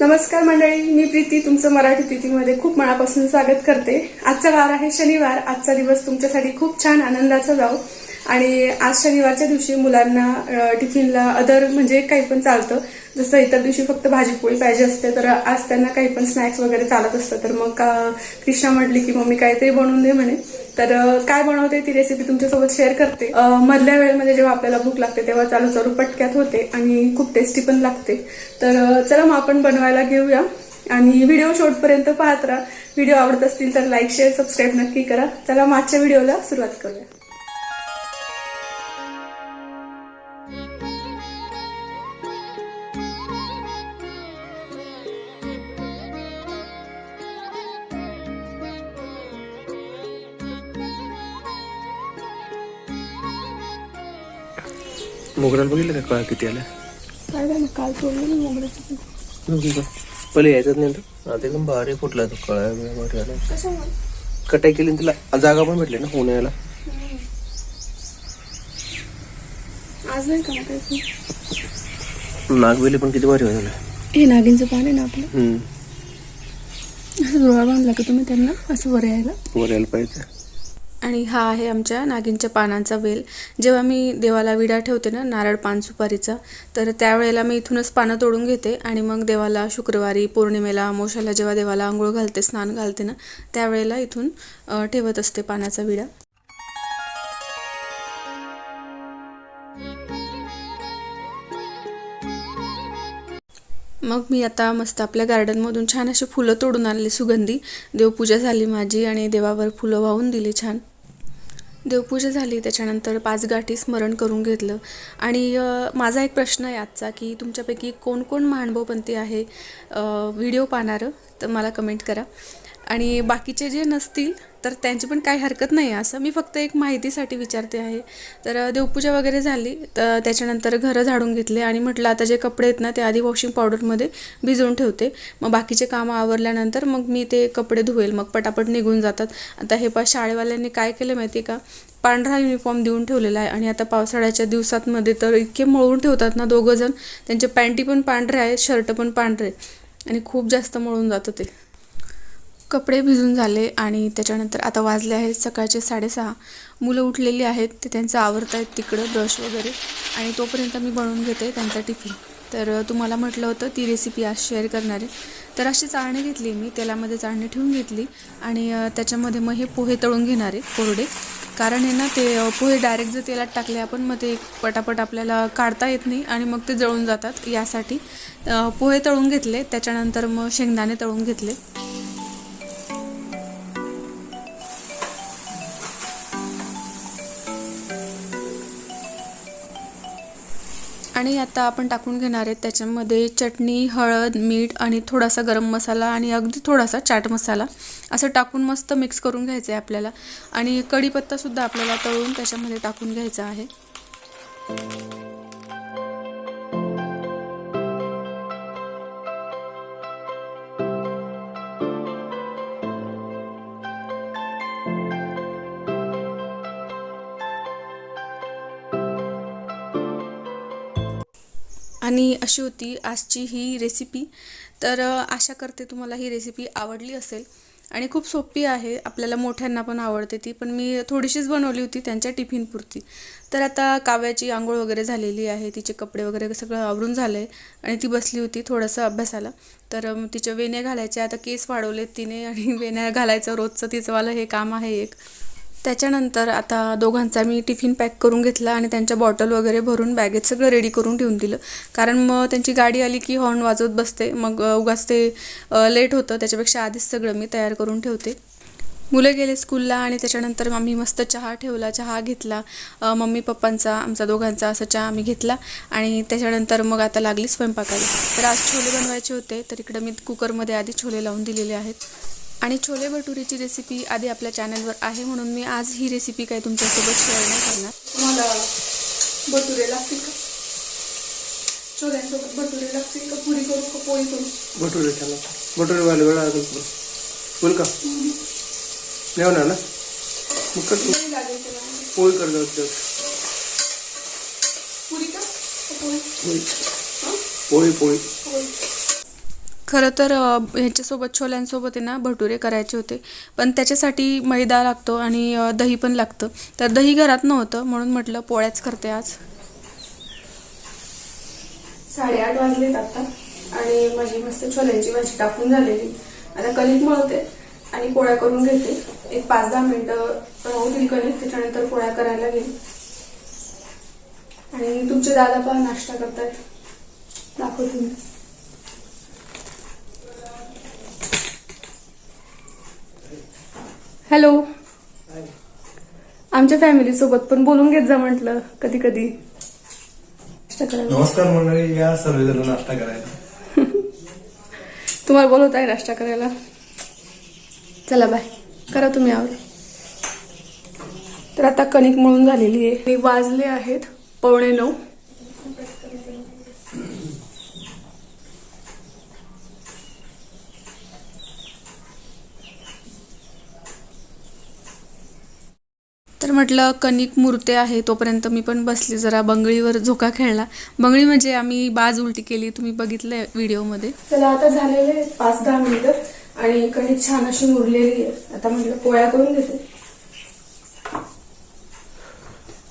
नमस्कार मंडळी मी प्रीती. तुमचं मराठी प्रीतीमध्ये खूप मनापासून स्वागत करते. आजचा वार आहे शनिवार. आजचा दिवस तुमच्यासाठी खूप छान आनंदाचा जाऊ. आणि आज शनिवारच्या दिवशी मुलांना टिफिनला अदर म्हणजे काही पण चालतं. जसं इतर दिवशी फक्त भाजीपोळी पाहिजे असते तर आज त्यांना काही पण स्नॅक्स वगैरे चालत असतं. तर मग का- कृष्णा म्हटली की मम्मी काहीतरी बनवून दे म्हणे. तर काय बनवते ती रेसिपी तुमच्यासोबत शेअर करते. मधल्या वेळेमध्ये जेव्हा आपल्याला भूक लागते तेव्हा चालू चालू पटक्यात होते आणि खूप टेस्टी पण लागते. तर चला मग आपण बनवायला घेऊया. आणि व्हिडिओ शेवटपर्यंत पाहत राहा. व्हिडिओ आवडत असतील तर लाईक शेअर सबस्क्राईब नक्की करा. चला मागच्या व्हिडिओला सुरुवात करूया. मोगऱ्याला बघितलं का कळा किती आल्या? काय झालं? काल तोडलं मोगऱ्याचं पहिले यायचंच नाही ना? आता एकदम भारी फुटला तो कळा. भारी आला. कटाई केली आणि तिला. जागा पण भेटली ना पुण्याला. आज नाही का नागवेली पण किती भारी झालं हे नागिनचं पान आहे ना आपलं? असं डोळा बांधला का तुम्ही त्यांना? असं वर यायला? वर यायला पाहिजे. आणि हा आहे आमच्या नागिनच्या पानांचा वेल. जेव्हा मी देवाला विडा ठेवते ना नारळ पान सुपारीचा तर त्यावेळेला मी इथूनच पानं तोडून घेते आणि मग देवाला शुक्रवारी पौर्णिमेला अमोशाला जेव्हा देवाला आंघोळ घालते स्नान घालते ना त्यावेळेला इथून ठेवत असते पानाचा विडा. मग मी आता मस्त आपल्या गार्डनमधून छान अशी फुलं तोडून आणली सुगंधी. देवपूजा झाली माझी आणि देवावर फुलं वाहून दिली छान. देवपूजा झाली त्याच्यानंतर पाच गाठी स्मरण करून घेतलं. आणि माझा एक प्रश्न आहे आजचा की तुमच्यापैकी कोण कोण महानुभवपंथी आहे? व्हिडिओ पाहणारं तर मला कमेंट करा. आणि बाकीचे जे नसतील तर त्यांची पण काही हरकत नाही. असं मी फक्त एक माहितीसाठी विचारते आहे. तर देवपूजा वगैरे झाली. तर त्याच्यानंतर घरं झाडून घेतले आणि म्हटलं आता जे कपडे आहेत ना ते आधी वॉशिंग पावडरमध्ये भिजवून ठेवते. मग बाकीचे कामं आवरल्यानंतर मग मी ते कपडे धुवेल. मग पटापट निघून जातात. आता हे पा शाळेवाल्यांनी काय केलं माहिती आहे का? पांढरा युनिफॉर्म देऊन ठेवलेला आहे. आणि आता पावसाळ्याच्या दिवसांमध्ये तर इतके मळून ठेवतात ना दोघं जण त्यांच्या पॅन्टी पण पांढरे आहेत शर्ट पण पांढरे आणि खूप जास्त मळून जातं ते. कपडे भिजून झाले आणि त्याच्यानंतर आता वाजले आहेत सकाळचे साडेसहा. मुलं उठलेली आहेत ते त्यांचं आवरत आहेत तिकडं ब्रश वगैरे. आणि तोपर्यंत मी बनवून घेते त्यांचा टिफिन. तर तुम्हाला म्हटलं होतं ती रेसिपी आज शेअर करणार आहे. तर अशी चाळणी घेतली मी तेलामध्ये चाळणी ठेवून घेतली. आणि त्याच्यामध्ये मग हे पोहे तळून घेणार आहे कोरडे. कारण आहे ना ते पोहे डायरेक्ट जर तेलात टाकले आपण मग ते पटापट आपल्याला काढता येत नाही आणि मग ते जळून जातात. यासाठी पोहे तळून घेतले. त्याच्यानंतर मग शेंगदाणे तळून घेतले. आणि आता आपण टाकून घेणार आहेत त्याच्यामध्ये चटणी हळद मीठ आणि थोडासा गरम मसाला आणि अगदी थोडासा चाट मसाला. असं टाकून मस्त मिक्स करून घ्यायचं आहे आपल्याला. आणि कढीपत्तासुद्धा आपल्याला तळून त्याच्यामध्ये टाकून घ्यायचा आहे. अशी होती आजची ही रेसिपी तर आशा करते तुम्हाला ही रेसिपी आवडली असेल. आणि खूप सोपी आहे. आपल्याला मोठ्यांना पण आवडते ती. पण मी थोडीशीच बनवली होती त्यांच्या टिफिनपुरती तर आता काव्याची आंघोळ वगैरे झालेली आहे. तिचे कपडे वगैरे सगळं आवरून झालं आहे आणि ती बसली होती थोडंसं अभ्यासाला. तर तिच्या वेण्या घालायचे आता केस वाढवलेत तिने. आणि वेण्या घालायचं रोजचं तिचंवालं हे काम आहे एक. त्याच्यानंतर आता दोघांचा मी टिफिन पॅक करून घेतला आणि त्यांच्या बॉटल वगैरे भरून बॅगेत सगळं रेडी करून ठेवून दिलं. कारण मग त्यांची गाडी आली की हॉर्न वाजवत बसते. मग उगाच ते लेट होतं. त्याच्यापेक्षा आधीच सगळं मी तयार करून ठेवते. मुलं गेले स्कूलला आणि त्याच्यानंतर आम्ही मस्त चहा ठेवला चहा घेतला. मम्मी पप्पांचा आमचा दोघांचा असा चहा आम्ही घेतला. आणि त्याच्यानंतर मग आता लागली स्वयंपाकाला. तर आज छोले बनवायचे होते. तर इकडं मी कुकरमध्ये आधी छोले लावून दिलेले आहेत. आणि छोले भटुरीची रेसिपी आधी आपल्या चॅनलवर आहे म्हणून मी आज ही रेसिपी काही तुमच्यासोबत शेअर नाही करणार. तुम्हाला भटुरे लागतील का? छोल्यांसोबत भटुरे लागतील का? पुरी करू का? पोळी करू भटुरे छान भटुरे वाले वेळा बोल का? नाही होणार ना? मग कर. पोळी लागेल त्याला पोळी कर जाऊ दे. पुरी का? पोळी. हं? पोळी पोळी. पोळी. खरं तर ह्याच्यासोबत छोल्यांसोबत आहे ना भटुरे करायचे होते. पण त्याच्यासाठी मैदा लागतो आणि दही पण लागतं. तर दही घरात नव्हतं म्हणून म्हटलं पोळ्याच करते आज. साडेआठ वाजलेत आता आणि माझी मस्त छोल्यांची भाजी टाकून झालेली. आता कणिक मळते आणि पोळ्या करून घेते. एक पाच दहा मिनिटं राहू दिली कणिक त्याच्यानंतर पोळ्या करायला घेईन आणि तुमचे दादा पण नाश्ता करतायत दाखवते मी. हॅलो. आमच्या फॅमिली सोबत पण बोलून घेत जा म्हटलं कधी कधी. नमस्कार मंडळी या सर्वजण नाश्ता करायला. तुम्हाला बोलवत आहे नाश्ता करायला. चला बाय करा तुम्ही आवर तर आता कणिक मळून झालेली आहे. आणि वाजले आहेत पावणे नऊ. म्हटलं कणिक मुरते आहे तोपर्यंत मी पण बसली जरा. बंगळीवर झोका खेळला. बंगळी म्हणजे आम्ही बाज उलटी केली तुम्ही बघितलंय व्हिडिओमध्ये. चला आता झालेले पाच दहा मिनिटं आणि कणिक छान अशी मुरलेली आहे. आता म्हटलं पोळ्या करून घेते.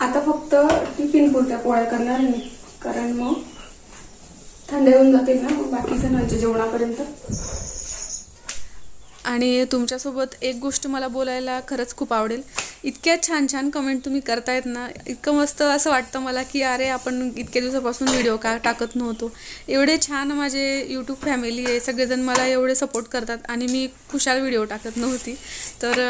आता फक्त टिफिन पुरत्या पोळ्या करणार नाही कारण मग थंड होऊन जातील ना मग बाकी जणांच्या जेवणापर्यंत. आणि तुमच्यासोबत एक गोष्ट मला बोलायला खरंच खूप आवडेल. इतक्या छान छान कमेंट तुम्ही करतायत ना. इतकं मस्त असं वाटतं मला की अरे आपण इतक्या दिवसापासून व्हिडिओ का टाकत नव्हतो. एवढे छान माझे यूट्यूब फॅमिली आहे सगळेजण मला एवढे सपोर्ट करतात आणि मी खुशाल व्हिडिओ टाकत नव्हती. तर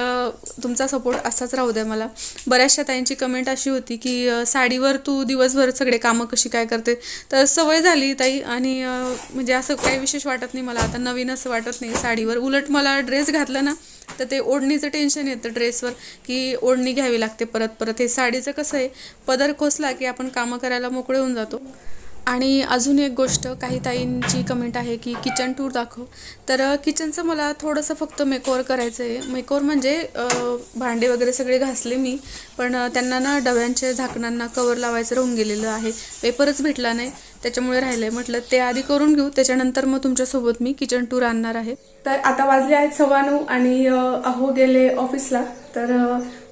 तुमचा सपोर्ट असाच राहू द्या मला. बऱ्याचशा ताईंची कमेंट अशी होती की साडीवर तू दिवसभर सगळे कामं कशी काय करते? तर सवय झाली ताई आणि म्हणजे असं काही विशेष वाटत नाही मला. आता नवीन असं वाटत नाही. साडीवर उलट मला ड्रेस घातला ना तर ते ओढणीचं टेन्शन येतं ड्रेसवर की ओढणी घ्यावी लागते परत परत. हे साडीचं कसं आहे पदर खोसला की आपण कामं करायला मोकळे होऊन जातो. आणि अजून एक गोष्ट काही ताईंची कमेंट आहे की किचन टूर दाखव. तर किचनचं मला थोडंसं फक्त मेकओवर करायचं आहे. मेकओवर म्हणजे भांडे वगैरे सगळे घासले मी पण त्यांना ना डब्यांच्या झाकणांना कवर लावायचं राहून गेलेलं आहे. पेपरच भेटला नाही. त्याच्यामुळे राहिलंय. म्हटलं ते आधी करून घेऊ. त्याच्यानंतर मग तुमच्यासोबत मी किचन टूर आणणार आहे. तर आता वाजले आहेत सव्वा नऊ आणि अहो गेले ऑफिसला तर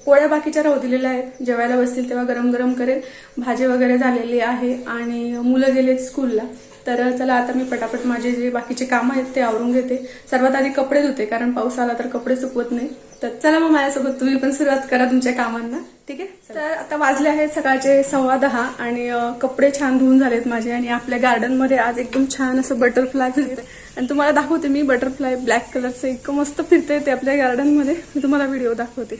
पोळ्या बाकीच्या राहू दिलेल्या आहेत. जेवायला बसतील तेव्हा गरम गरम करेल भाजी वगैरे झालेली आहे आणि मुलं गेलेत स्कूलला तर चला आता मी पटापट माझे जे बाकीचे कामं आहेत ते आवरून घेते. सर्वात आधी कपडे धुते कारण पाऊस आला तर कपडे सुकवत नाही. तर चला मग माझ्यासोबत तुम्ही पण सुरुवात करा तुमच्या कामांना. ठीक आहे? तर आता वाजले आहेत सकाळचे सव्वा दहा आणि कपडे छान धुवून झालेत माझे आणि आपल्या गार्डनमध्ये आज एकदम छान असं बटरफ्लाय फिरते आणि तुम्हाला दाखवते मी बटरफ्लाय ब्लॅक कलरचं इतकं मस्त फिरते ते आपल्या गार्डनमध्ये मी तुम्हाला व्हिडिओ दाखवते.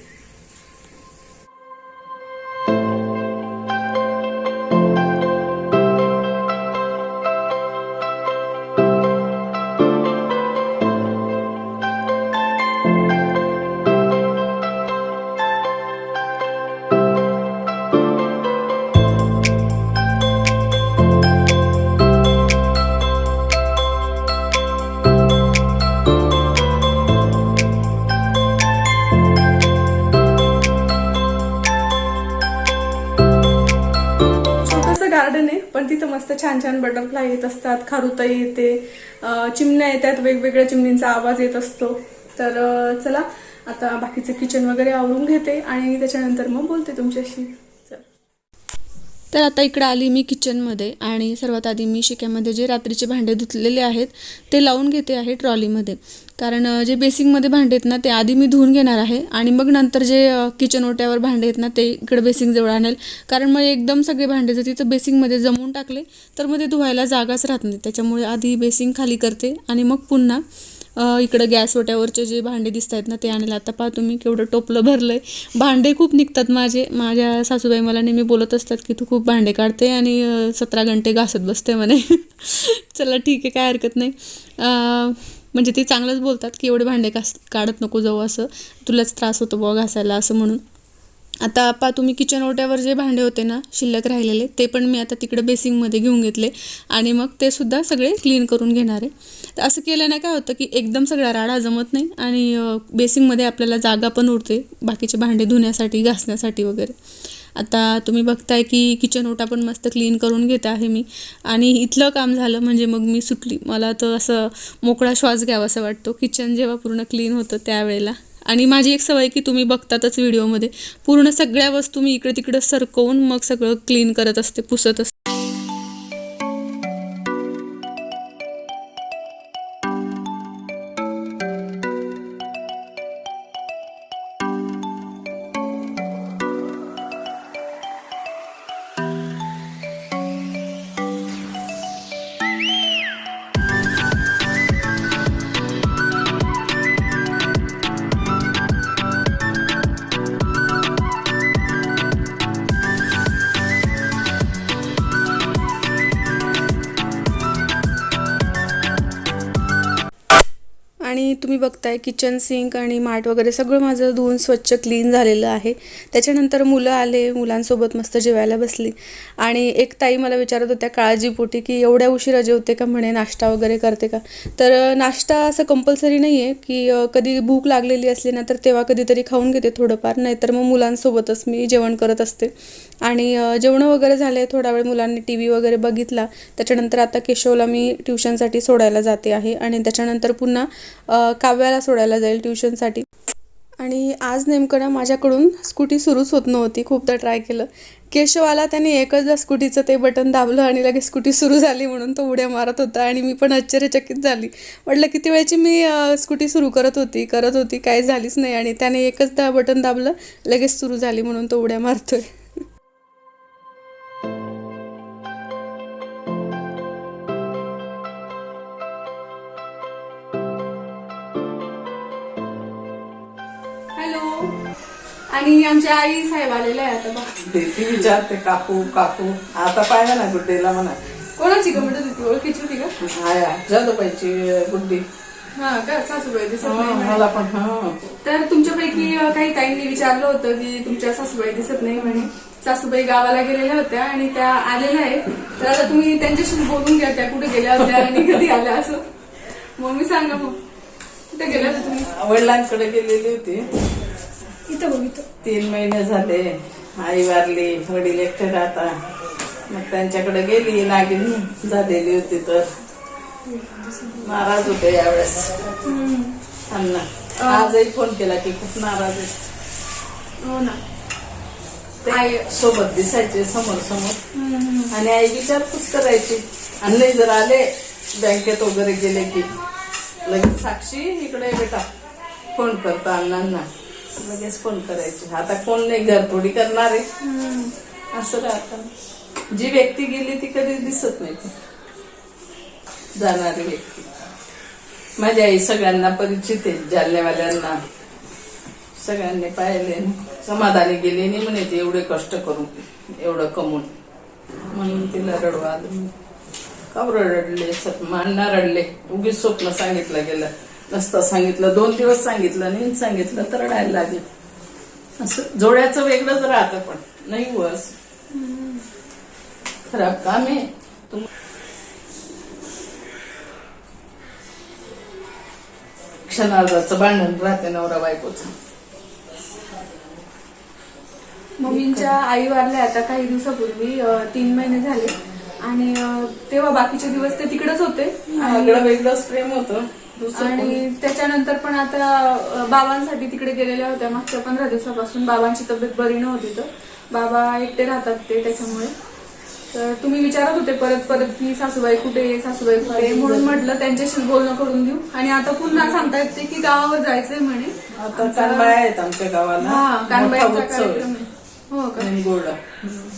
छोटंसं गार्डन आहे पण तिथं मस्त छान छान बटरफ्लाय येत असतात खारुताई येते चिमण्या येतात वेगवेगळ्या चिमणींचा आवाज येत असतो. तर चला आता बाकीचं किचन वगैरे आवरून घेते आणि त्याच्यानंतर मग बोलते तुमच्याशी. तर आता इकडं आली मी किचनमध्ये आणि सर्वात आधी मी शिक्यामध्ये जे रात्रीचे भांडे धुतलेले आहेत ते लावून घेते आहे ट्रॉलीमध्ये कारण जे बेसिंगमध्ये भांडे आहेत ना ते आधी मी धुवून घेणार आहे आणि मग नंतर जे किचन ओट्यावर भांडे आहेत ना ते इकडे बेसिंगजवळ आणेल. कारण मग एकदम सगळे भांडे जर तिथं बेसिंगमध्ये जमवून टाकले तर मग ते धुवायला जागाच राहत नाही. त्याच्यामुळे आधी बेसिंग खाली करते आणि मग पुन्हा इकडं गॅस ओट्यावरचे जे भांडे दिसत आहेत ना ते आणले. आता पहा तुम्ही केवढं टोपलं भरलं आहे भांडे खूप निघतात माझे. माझ्या सासूबाई मला नेहमी बोलत असतात की तू खूप भांडे काढते आणि सतरा घंटे घासत बसते म्हणे. चला ठीक आहे काय हरकत नाही. म्हणजे ते चांगलंच बोलतात की एवढे भांडे कास काढत नको जाऊ असं. तुलाच त्रास होतो बुवा घासायला असं म्हणून. आता आपा तुम्ही किचन ओट्यावर जे भांडे होते ना शिल्लक राहिलेले ते पण मी आता तिकडे बेसिंगमध्ये घेऊन घेतले. आणि मग ते सुद्धा सगळे क्लीन करून घेणार आहे. तर असं केल्याने काय होतं की एकदम सगळा राडा जमत नाही आणि बेसिंगमध्ये आपल्याला जागा पण उरते बाकीचे भांडे धुण्यासाठी घासण्यासाठी वगैरे. आता तुम्ही बघताय की किचन ओटा पण मस्त क्लीन करून घेत आहे मी. आणि इथलं काम झालं म्हणजे मग मी सुटली मला तर असं मोकळा श्वास घ्यावा असं वाटतो. किचन जेव्हा पूर्ण क्लीन होतं त्यावेळेला. आणि माझी एक सवय की तुम्ही बघतातच व्हिडिओमध्ये पूर्ण सगळ्या वस्तू मी इकडे तिकडे सरकवून मग सगळं क्लीन करत असते पुसत असते. आणि तुम्ही बघताय किचन सिंक आणि माठ वगैरे सगळं माझं धुवून स्वच्छ क्लीन झालेलं आहे. त्याच्यानंतर मुलं आले मुलांसोबत मस्त जेवायला बसली. आणि एक ताई मला विचारत होत्या काळजीपोटी की एवढ्या उशिरा जेवते का? म्हणे नाश्ता वगैरे करते का? तर नाश्ता असं कंपल्सरी नाही आहे की कधी भूक लागलेली असली ना तर तेव्हा कधीतरी खाऊन घेते थोडंफार. नाहीतर मग मुलांसोबतच मी जेवण करत असते. आणि जेवणं वगैरे झाले थोडा वेळ मुलांनी टी व्ही वगैरे बघितला. त्याच्यानंतर आता केशवला मी ट्युशनसाठी सोडायला जाते आहे. आणि त्याच्यानंतर पुन्हा काव्याला सोडायला जाईल ट्युशनसाठी. आणि आज नेमकं ना माझ्याकडून स्कूटी सुरूच होत नव्हती. खूपदा ट्राय केलं. केशवाला त्याने एकचदा स्कूटीचं ते बटन दाबलं आणि लगेच स्कूटी सुरू झाली म्हणून तो उड्या मारत होता आणि मी पण आश्चर्यचकित झाली. म्हटलं किती वेळची मी स्कूटी सुरू करत होती? करत होती काही झालीच नाही. आणि त्याने एकचदा बटन दाबलं लगेच सुरू झाली म्हणून तो उड्या मारतोय. आणि आमच्या आई साहेब आलेल्या आहे आता बघ. ती विचारते काकू काकू आता पाहिजे ना गुड्डेला म्हणा. कोणाची गमत होती? ती ओळखीची होती का हाया जादूबाईची गुड्डी हा का? सासूबाई दिसत नाही म्हणे. मला पण हा. तर तुमच्यापैकी अ, काही ताईंनी विचारलं होतं की तुमच्या सासूबाई दिसत नाही म्हणे. सासूबाई गावाला गेलेल्या होत्या आणि त्या आलेल्या आहेत. तर आता तुम्ही त्यांच्याशी बोलून घ्या त्या कुठे गेल्या होत्या आणि कधी आल्या असं. मग मी सांगा मग. कुठे गेल्या होत्या तुम्ही? वडिलांकडे गेलेली होती. इथं बघ इथं. तीन महिने झाले. आई वारली वडील एकटे राहता मग त्यांच्याकडे गेली नागिन झालेली होती तर. नाराज होते यावेळेस. अण्णा आजही फोन केला की खूप नाराज आहे. हो ना. ते आई सोबत दिसायचे समोर समोर. आणि आई विचारपूस करायची. आणि जर आले बँकेत वगैरे गेले की लगेच साक्षी इकडे बेटा. फोन करता अण्णांना. लगेच फोन करायची. आता कोण नाही घर थोडी करणार आहे. असं राहतं. जी व्यक्ती गेली ती कधीच दिसत नाही. ती जाणारी व्यक्ती. माझी आई सगळ्यांना परिचित आहे जालन्यावाल्यांना. सगळ्यांनी पाहिले. समाधानी गेली नाही म्हणे ती एवढे कष्ट करून एवढं कमवून. म्हणून तिला रडवा का रडले? मांना रडले. उगीच स्वप्न सांगितलं गेलं. नसतं सांगितलं दोन दिवस सांगितलं नाही सांगितलं तर रडायला लागले. असं जोड्याचं वेगळंच राहतं पण नाही बस खराब काम आहे. तुम क्षणार्धाचं भांडण राहते नवरा बायकोचं. मम्मींच्या आई वारल्या आता काही दिवसापूर्वी तीन महिने झाले. आणि तेव्हा बाकीचे दिवस ते तिकडेच होते. वेगळं वेगळंच प्रेम होतं. आणि त्याच्यानंतर पण आता बाबांसाठी तिकडे गेलेल्या होत्या. मागच्या पंधरा दिवसापासून बाबांची तब्येत बरी नव्हती तर. बाबा एकटे राहतात ते त्याच्यामुळे. तर तुम्ही विचारत होते परत परत की सासूबाई कुठे सासूबाई कुठे? म्हणून म्हटलं त्यांच्याशी बोलणं करून देऊ. आणि आता पुन्हा सांगतायत ते की गावावर जायचंय म्हणे. आहेत आमच्या गावाला. हा मोठा कानबाईचा उत्सव कार्यक्रम आहे. आहे हो का? गोल्ड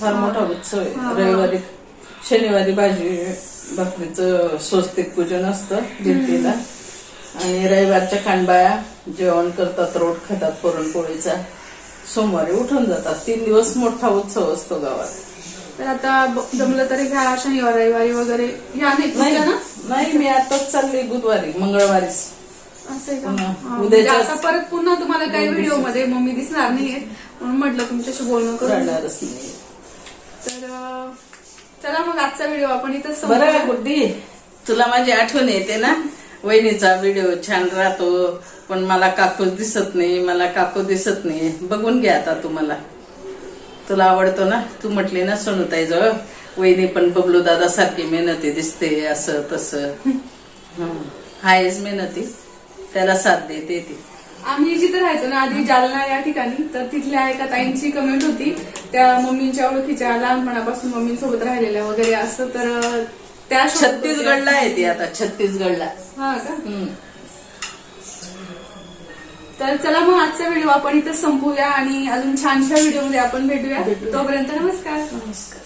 फार मोठा उत्सव आहे. रविवारी शनिवारी भाजी भाकरीचं स्वस्तिक पूजन असतं भिंतीला. आणि रविवारच्या खांडबाया जेवण करतात रोट खातात पुरणपोळीचा. सोमवारी उठून जातात. तीन दिवस मोठा उत्सव असतो गावात. तर आता जमलं तर ह्या शनिवार रविवारी वगैरे. ह्या नाही ना? नाही मी आताच चालली बुधवारी मंगळवारीच. असं आहे का? म्हणजे उद्याच्या- आता परत पुन्हा तुम्हाला काही व्हिडिओमध्ये मम्मी दिसणार नाहीये. म्हणून म्हटलं तुमच्याशी बोलणं करून. रडणारच नाही तर अं, चला मग आजचा व्हिडिओ आपण इथं बरं गुड्डी तुला माझी आठवण येते ना? वहिनीचा व्हिडिओ छान राहतो पण मला काकूच दिसत नाही मला काकू दिसत नाही. बघून घ्या आता तुम्हाला. तुला आवडतो ना? तू म्हटली ना सोनूताई जवळ वहिनी पण बबलू दादा सारखी मेहनती दिसते असं तसं. हायच आहेच मेहनती. त्याला साथ देते ती. आम्ही जिथे राहायचो ना आधी जालना या ठिकाणी तर तिथल्या एका ताईंची कमेंट होती. त्या मम्मींच्या ओळखीच्या लहानपणापासून मम्मींसोबत राहिलेल्या वगैरे असं तर त्या. छत्तीसगडला आहे ती आता छत्तीसगडला. हा का. तर चला मग आजचा व्हिडिओ आपण इथं संपूया आणि अजून छानशा व्हिडिओमध्ये आपण भेटूया. तोपर्यंत नमस्कार. नमस्कार.